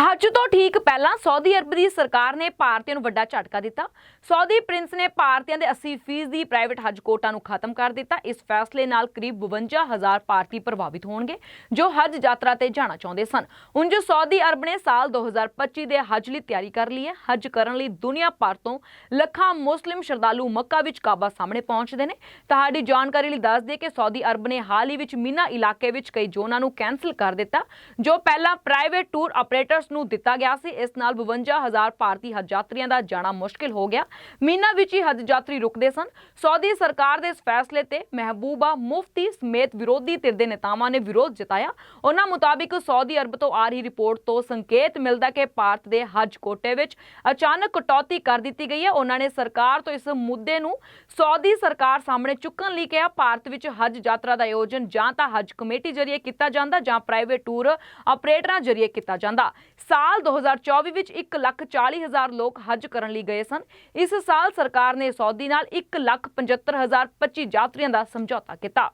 ਹੱਜ ਤੋਂ ਠੀਕ ਪਹਿਲਾਂ ਸਾਊਦੀ ਅਰਬ ਦੀ ਸਰਕਾਰ ਨੇ ਭਾਰਤੀਆਂ ਨੂੰ ਵੱਡਾ ਝਟਕਾ ਦਿੱਤਾ। ਸਾਊਦੀ ਪ੍ਰਿੰਸ ਨੇ ਭਾਰਤੀਆਂ ਦੇ 80% ਦੀ ਪ੍ਰਾਈਵੇਟ ਹੱਜ ਕੋਟਾ ਨੂੰ ਖਤਮ ਕਰ ਦਿੱਤਾ। ਇਸ ਫੈਸਲੇ ਨਾਲ ਕਰੀਬ 52000 ਭਾਰਤੀ ਪ੍ਰਭਾਵਿਤ ਹੋਣਗੇ, ਜੋ ਹੱਜ ਯਾਤਰਾ ਤੇ ਜਾਣਾ ਚਾਹੁੰਦੇ ਸਨ। ਉਂਝ ਸਾਊਦੀ ਅਰਬ ਨੇ ਸਾਲ 2025 ਦੇ ਹੱਜ ਲਈ ਤਿਆਰੀ ਕਰ ਲਈ ਹੈ, ਹੱਜ ਕਰਨ ਲਈ ਦੁਨੀਆ ਭਰ ਤੋਂ ਲੱਖਾਂ ਮੁਸਲਿਮ ਸ਼ਰਧਾਲੂ ਮੱਕਾ ਵਿੱਚ ਕਾਬਾ ਸਾਹਮਣੇ ਪਹੁੰਚਦੇ ਨੇ। ਤੁਹਾਡੀ ਜਾਣਕਾਰੀ ਲਈ ਦੱਸ ਦਈਏ ਕਿ ਸਾਊਦੀ ਅਰਬ ਨੇ ਹਾਲ ਹੀ ਵਿੱਚ ਮੀਨਾ ਇਲਾਕੇ ਵਿੱਚ ਕਈ ਜ਼ੋਨਾਂ ਨੂੰ ਕੈਨਸਲ ਕਰ ਦਿੱਤਾ, ਜੋ ਪਹਿਲਾਂ ਪ੍ਰਾਈਵੇਟ ਟੂਰ ਆਪਰੇਟਰਸ ਨੂੰ ਦਿੱਤਾ ਗਿਆ ਸੀ। ਇਸ ਨਾਲ 52000 ਭਾਰਤੀ ਹਜ ਯਾਤਰੀਆਂ ਦਾ ਜਾਣਾ ਮੁਸ਼ਕਿਲ ਹੋ ਗਿਆ। ਮੀਨਾ ਵਿੱਚ ਹੀ ਹੱਜ ਯਾਤਰੀ ਰੁਕਦੇ ਸਨ। ਸਾਊਦੀ ਸਰਕਾਰ ਦੇ ਇਸ ਫੈਸਲੇ ਤੇ ਮਹਿਬੂਬਾ ਮੁਫਤੀ ਸਮੇਤ ਵਿਰੋਧੀ ਧਿਰ ਦੇ ਨੇਤਾਵਾਂ ਨੇ ਵਿਰੋਧ ਜਤਾਇਆ। ਉਹਨਾਂ ਮੁਤਾਬਿਕ ਸਾਊਦੀ ਅਰਬ ਤੋਂ ਆ ਰਹੀ ਰਿਪੋਰਟ ਤੋਂ ਸੰਕੇਤ ਮਿਲਦਾ ਕਿ ਭਾਰਤ ਦੇ ਹੱਜ ਕੋਟੇ ਵਿੱਚ ਅਚਾਨਕ ਕਟੌਤੀ ਕਰ ਦਿੱਤੀ ਗਈ ਹੈ। ਉਹਨਾਂ ਨੇ ਸਰਕਾਰ ਤੋਂ ਇਸ ਮੁੱਦੇ ਨੂੰ ਸਾਊਦੀ ਸਰਕਾਰ ਸਾਹਮਣੇ ਚੁੱਕਣ ਲਈ ਕਿਹਾ। ਭਾਰਤ ਵਿੱਚ ਹਜ ਯਾਤਰਾ ਦਾ ਆਯੋਜਨ ਜਾਂ ਤਾਂ ਹਜ ਕਮੇਟੀ ਜ਼ਰੀਏ ਕੀਤਾ ਜਾਂਦਾ ਜਾਂ ਪ੍ਰਾਈਵੇਟ ਟੂਰ ਆਪਰੇਟਰਾਂ ਜ਼ਰੀਏ ਕੀਤਾ ਜਾਂਦਾ। ਸਾਲ 2024 ਵਿੱਚ 1,40,000 ਲੋਕ ਹੱਜ ਕਰਨ ਲਈ ਗਏ ਸਨ। ਇਸ ਸਾਲ ਸਰਕਾਰ ਨੇ ਸੌਦੀ ਨਾਲ 1,75,025 ਯਾਤਰੀਆਂ ਦਾ ਸਮਝੌਤਾ ਕੀਤਾ।